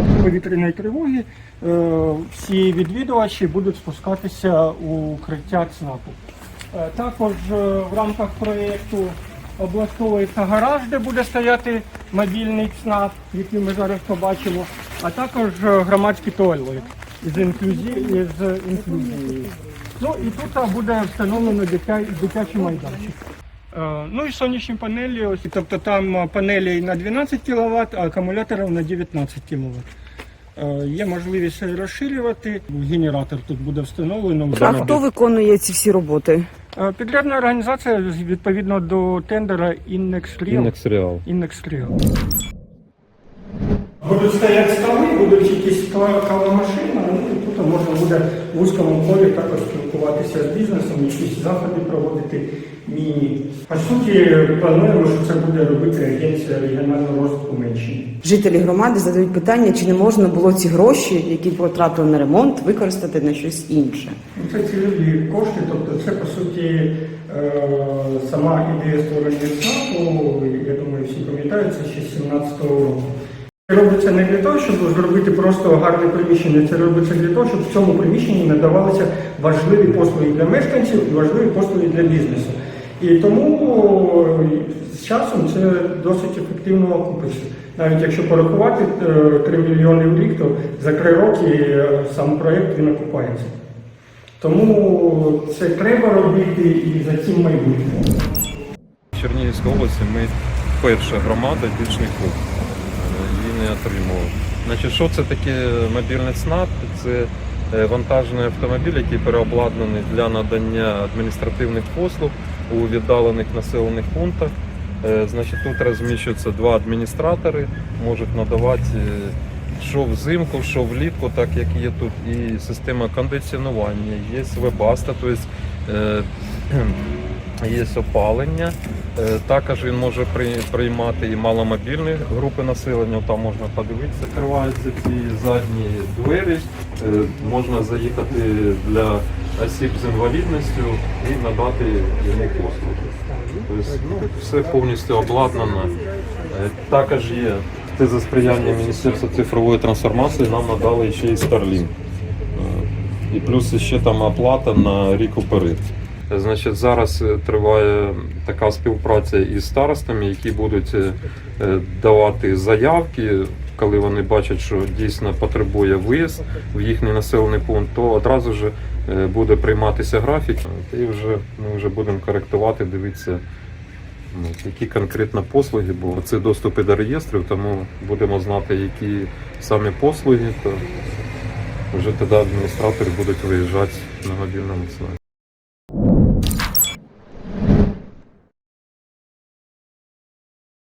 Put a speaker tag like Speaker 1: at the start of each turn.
Speaker 1: повітряної тривоги е, всі відвідувачі будуть спускатися у укриття ЦНАПу. Е, Також е, в рамках проєкту облаштовується гараж, де буде стояти мобільний ЦНАП, який ми зараз побачимо, а також громадський туалет із інклюзією. Ну і тут буде встановлено дитя... дитячий майданчик. Е, Ну і сонячні панелі, ось, тобто там е, панелі на 12 кВт, а акумуляторів на 19 кВт. Є можливість розширювати. Генератор тут буде встановлено.
Speaker 2: А хто виконує ці всі роботи?
Speaker 1: Е, Підрядна організація відповідно до тендера Innex Real.
Speaker 3: Index Real.
Speaker 1: Innex Real. Будуть стояти столи, будуть якісь кавомашини, буде в вузькому полі також спілкуватися з бізнесом, якісь заходи проводити міні. По суті, плануємо, що це буде робити Агенція регіонального розвитку Менщини.
Speaker 2: Жителі громади задають питання, чи не можна було ці гроші, які потратили на ремонт, використати на щось інше.
Speaker 1: Ну, Це цільові кошти, тобто це по суті е, сама ідея створення ЦНАПу, я думаю, всі пам'ятають, це ще з 17-го року. Робиться не для того, щоб зробити просто гарне приміщення, це робиться для того, щоб в цьому приміщенні надавалися важливі послуги для мешканців і важливі послуги для бізнесу. І тому е, з часом це досить ефективно окупиться. Навіть якщо порахувати е, 3 мільйони в рік, то за 3 роки е, сам проєкт він окупається. Тому це треба робити і за цим майбутнє.
Speaker 3: В Чернігівській області ми перша громада ніколи її не отримували. Значить, що це таке мобільний ЦНАП? Це е, вантажний автомобіль, який переобладнаний для надання адміністративних послуг у віддалених населених пунктах. Е, Значить, тут розміщуються два адміністратори, можуть надавати е, що взимку, що влітку, так як є тут і система кондиціонування, є вебаста, тобто є опалення. Е, Також він може приймати і маломобільні групи населення, там можна подивитися. Закриваються ці задні двері, е, можна заїхати для осіб з інвалідністю і надати йому послуги. Тобто ну, все повністю обладнано. Е, Також є це за сприяння Міністерства цифрової трансформації, нам надали ще і Starlink. І плюс ще там оплата на рік уперед. Значить, зараз е, триває така співпраця із старостами, які будуть е, е, давати заявки, коли вони бачать, що дійсно потребує виїзд в їхній населений пункт, то одразу ж буде прийматися графік, і вже ми вже будемо коректувати, дивитися, ну, які конкретно послуги, бо це доступи до реєстрів, тому будемо знати, які самі послуги, то вже тоді адміністратори будуть виїжджати на мобільному сайті.